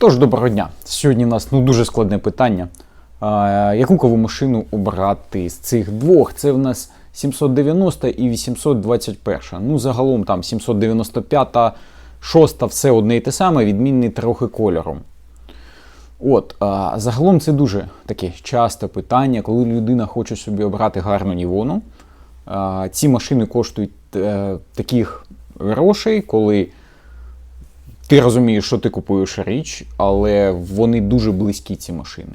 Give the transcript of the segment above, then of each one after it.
Тож, доброго дня. Сьогодні у нас ну, дуже складне питання. А, яку каву машину обрати з цих двох? Це в нас 790 і 821. Ну, загалом там 795, 6 все одне і те саме, відмінний трохи кольором. От, а, загалом це дуже таке часте питання, коли людина хоче собі обрати гарну нівону. А, ці машини коштують е, таких грошей, коли ти розумієш, що ти купуєш річ, але вони дуже близькі, ці машини.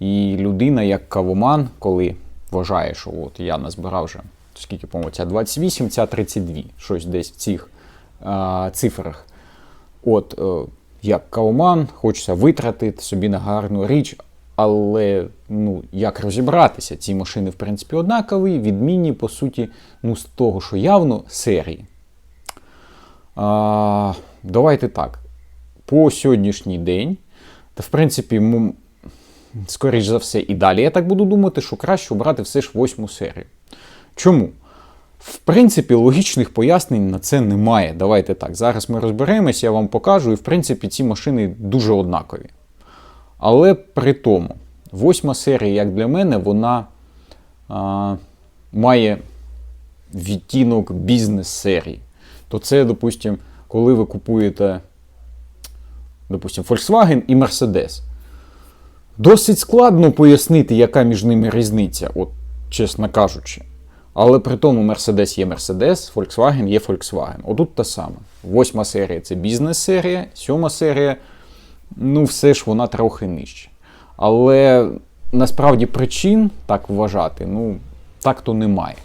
І людина, як кавоман, коли вважає, що от я назбирав вже, скільки по-моєму, ця 28, ця 32, щось десь в цих а, цифрах. От, е, як кавоман, хочеться витратити собі на гарну річ, але ну, як розібратися? Ці машини, в принципі, однакові, відмінні, по суті, ну, з того, що явно серії. А, давайте так. По сьогоднішній день, та в принципі, скоріш за все, і далі я так буду думати, що краще обрати все ж восьму серію. Чому? В принципі, логічних пояснень на це немає. Давайте так. Зараз ми розберемось, я вам покажу, і в принципі ці машини дуже однакові. Але при тому, восьма серія, як для мене, вона а, має відтінок бізнес-серії. То це, допустимо, коли ви купуєте, допустимо, Volkswagen і Mercedes. Досить складно пояснити, яка між ними різниця, от, чесно кажучи. Але при тому Mercedes є Mercedes, Volkswagen є Volkswagen. Отут та саме. Восьма серія це бізнес-серія, сьома серія, ну, все ж вона трохи нижче. Але насправді причин так вважати, ну, так то немає.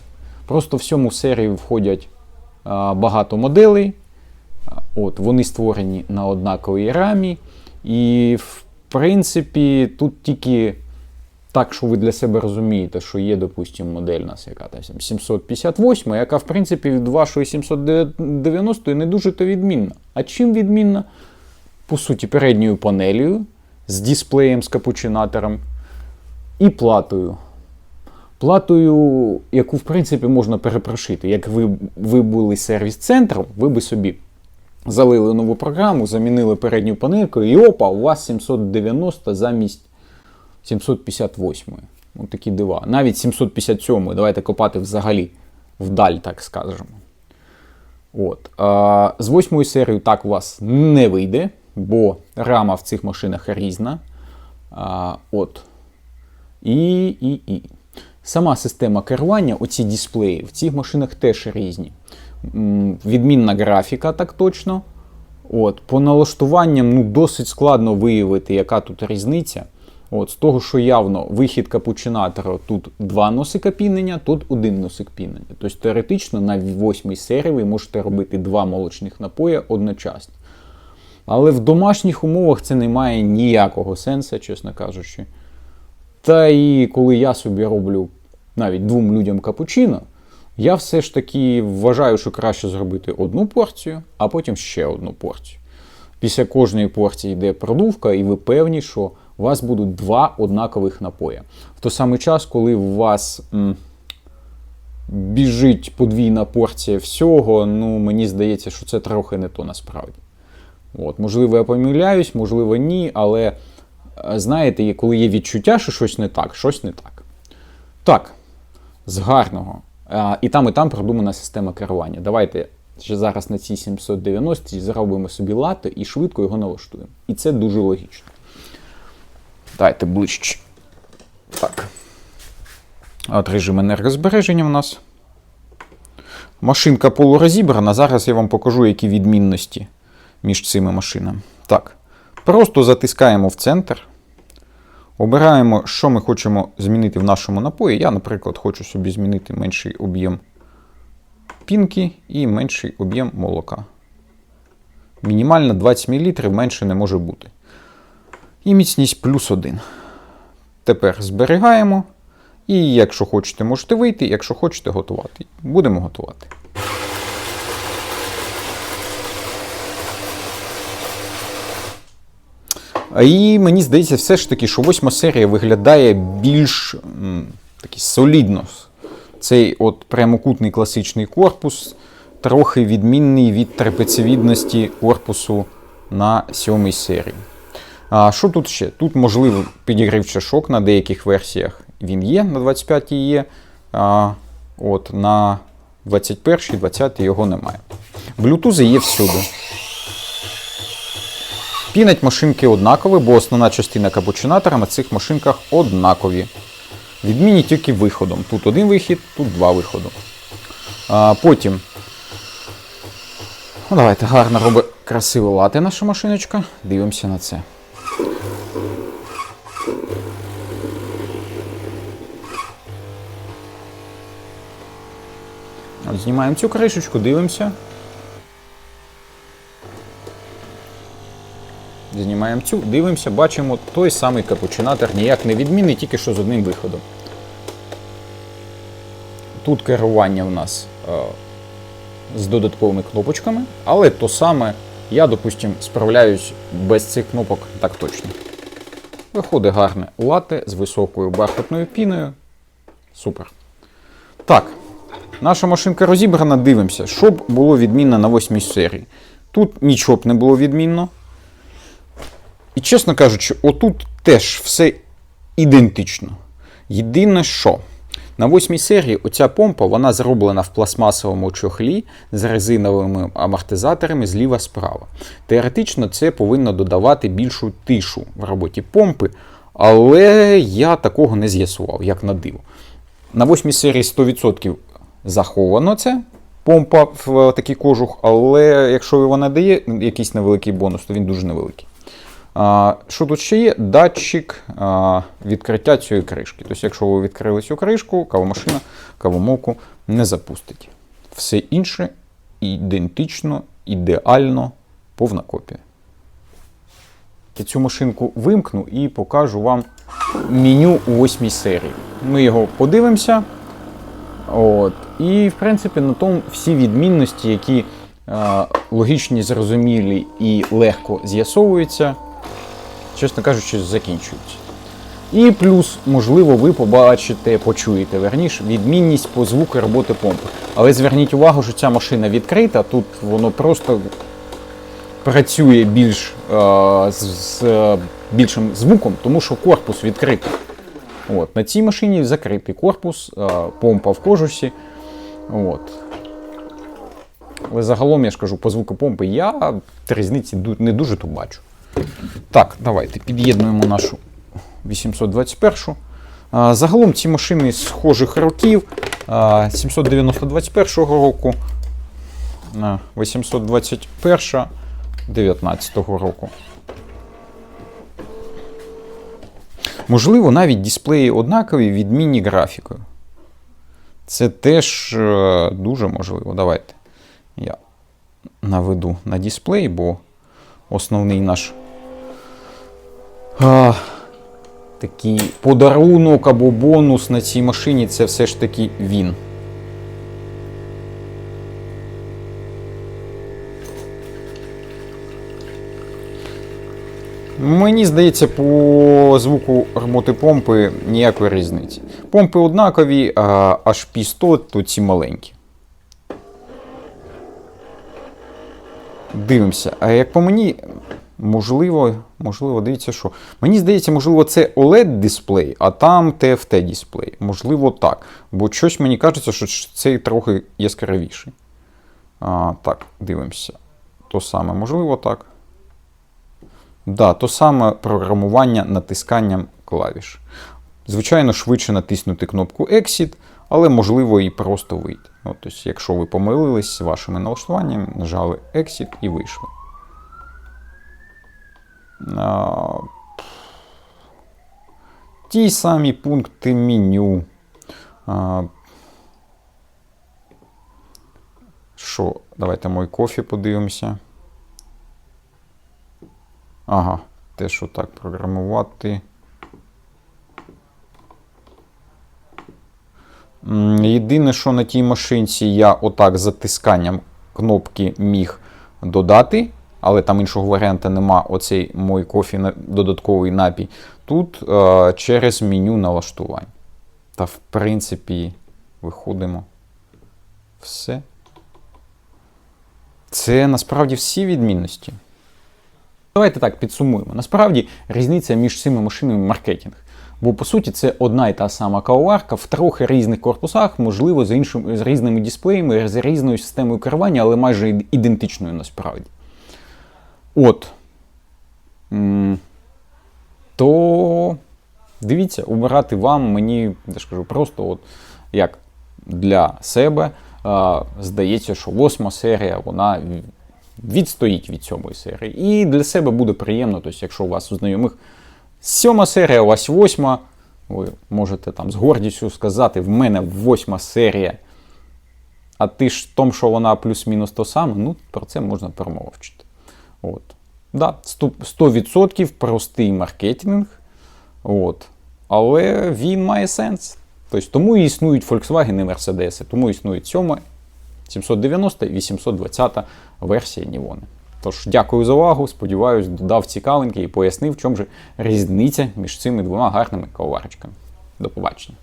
Просто в сьому серії входять а, багато моделей. От, вони створені на однаковій рамі. І, в принципі, тут тільки так, що ви для себе розумієте, що є, допустимо, модель у нас, яка там 758, яка, в принципі, від вашої 790 не дуже то відмінна. А чим відмінна? По суті, передньою панелью з дисплеєм, з капучинатором і платою. Платою, яку, в принципі, можна перепрошити. Як ви, ви були сервіс-центром, ви би собі залили нову програму, замінили передню панельку, і опа, у вас 790 замість 758. Ось такі дива. Навіть 757. Давайте копати взагалі вдаль, так скажемо. От. А, з восьмою серією так у вас не вийде, бо рама в цих машинах різна. А, от. І, і, і. Сама система керування, оці дисплеї, в цих машинах теж різні. Відмінна графіка, так точно. От, По налаштуванням ну, досить складно виявити, яка тут різниця. От, З того, що явно вихід капучинатора тут два носика пінення, тут один носик пінення. Тобто теоретично на восьмій серії ви можете робити два молочних напої одночасно. Але в домашніх умовах це не має ніякого сенсу, чесно кажучи. Та і коли я собі роблю навіть двом людям капучино, я все ж таки вважаю, що краще зробити одну порцію, а потім ще одну порцію. Після кожної порції йде продувка, і ви певні, що у вас будуть два однакових напої. В той самий час, коли у вас м, біжить подвійна порція всього, ну мені здається, що це трохи не то насправді. От, можливо, я помиляюсь, можливо, ні, але е, знаєте, коли є відчуття, що щось не так, щось не так. Так, з гарного. І там, і там продумана система керування. Давайте ще зараз на цій 790 зробимо собі лати і швидко його налаштуємо. І це дуже логічно. Дайте ближче. Так. От режим енергозбереження в нас. Машинка полурозібрана. Зараз я вам покажу, які відмінності між цими машинами. Так. Просто затискаємо в центр. Обираємо, що ми хочемо змінити в нашому напої. Я, наприклад, хочу собі змінити менший об'єм пінки і менший об'єм молока. Мінімально 20 мл менше не може бути. І міцність плюс 1. Тепер зберігаємо. І якщо хочете, можете вийти, якщо хочете готувати. Будемо готувати. І мені здається, все ж таки, що восьма серія виглядає більш м, такий солідно. Цей от прямокутний класичний корпус трохи відмінний від трапеціїдності корпусу на сьомій серії. А, Що тут ще? Тут можливо підігрів чашок на деяких версіях він є, на 25 й є. А, от, На 21 20 його немає. Блютузи є всюди. Пінать машинки однакові, бо основна частина капучинатора на цих машинках однакові. Відмінні тільки виходом. Тут один вихід, тут два виходи. А, Потім. Ну, Давайте гарно робить красиво лати наша машиночка. Дивимося на це. От Знімаємо цю кришечку, дивимося. Знімаємо цю, дивимося, бачимо той самий капучинатор, ніяк не відмінний, тільки що з одним виходом. Тут керування у нас е, з додатковими кнопочками, але то саме я, допустим, справляюсь без цих кнопок так точно. Виходить гарне лате з високою бархатною піною. Супер. Так, наша машинка розібрана, дивимося, що б було відмінно на 8 серії. Тут нічого б не було відмінно. І чесно кажучи, отут теж все ідентично. Єдине, що на восьмій серії оця помпа вона зроблена в пластмасовому чохлі з резиновими амортизаторами зліва-справа. Теоретично це повинно додавати більшу тишу в роботі помпи, але я такого не з'ясував, як на диво. На восьмій серії 100% заховано це. Помпа в такий кожух, але якщо вона дає якийсь невеликий бонус, то він дуже невеликий. Що тут ще є? Датчик відкриття цієї кришки. Тобто, якщо ви відкрили цю кришку, кавомашина, кавомолку не запустить. Все інше ідентично, ідеально, повна копія. Я цю машинку вимкну і покажу вам меню у восьмій серії. Ми його подивимося. От. І, в принципі, на тому всі відмінності, які е, логічні, зрозумілі і легко з'ясовуються, чесно кажучи, закінчуються. І плюс, можливо, ви побачите, почуєте верніше, відмінність по звуку роботи помпи. Але зверніть увагу, що ця машина відкрита, тут воно просто працює більш, е, з, з е, більшим звуком, тому що корпус відкритий. От, На цій машині закритий корпус, е, помпа в кожусі. От. Але загалом я ж кажу, по звуку помпи я різниці не дуже тут бачу. Так, давайте під'єднуємо нашу 821. А, Загалом ці машини схожих років. А, 790 року, а, 821 19 року. Можливо, навіть дисплеї однакові, відмінні графікою. Це теж е, дуже можливо. Давайте я наведу на дисплей, бо основний наш а, такий подарунок або бонус на цій машині це все ж таки він. Мені здається, по звуку роботи помпи ніякої різниці. Помпи однакові, а HP 100 то ці маленькі. Дивимося. А як по мені, можливо, можливо, дивіться, що. Мені здається, можливо, це OLED-дисплей, а там TFT-дисплей. Можливо, так. Бо щось мені кажеться, що цей трохи яскравіший. А, Так, дивимося. То саме, можливо, так. Да, то саме програмування натисканням клавіш. Звичайно, швидше натиснути кнопку Exit, але можливо і просто вийти. От, тобто, якщо ви помилились з вашими налаштуваннями, нажали Exit і вийшли. Ті самі пункти меню. Що? Давайте мой кофі подивимося. Ага, те, що так програмувати. Єдине, що на тій машинці я отак затисканням кнопки міг додати, але там іншого варіанта нема. Оцей мой кофі додатковий напій. Тут е, через меню налаштувань. Та, в принципі, виходимо. Все. Це насправді всі відмінності. Давайте так підсумуємо. Насправді різниця між цими машинами маркетинг. Бо по суті це одна і та сама кавоварка в трохи різних корпусах, можливо, з іншим з різними дисплеями, з різною системою керування, але майже ідентичною насправді. От. То дивіться, обирати вам мені, я ж кажу, просто от як для себе здається, що восьма серія вона відстоїть від сьомої серії. І для себе буде приємно, тобто, якщо у вас у знайомих сьома серія, у вас восьма, ви можете там з гордістю сказати, в мене восьма серія. А ти ж в тому, що вона плюс-мінус то саме, ну про це можна промовчити. От. Да, 100%, 100% простий маркетинг. От. Але він має сенс. Тобто, тому і існують Volkswagen і Mercedes, тому існують 7, 790 і 820 версія Нівони. Тож, дякую за увагу. Сподіваюсь, додав цікавинки і пояснив, в чому же різниця між цими двома гарними кавоварочками. До побачення.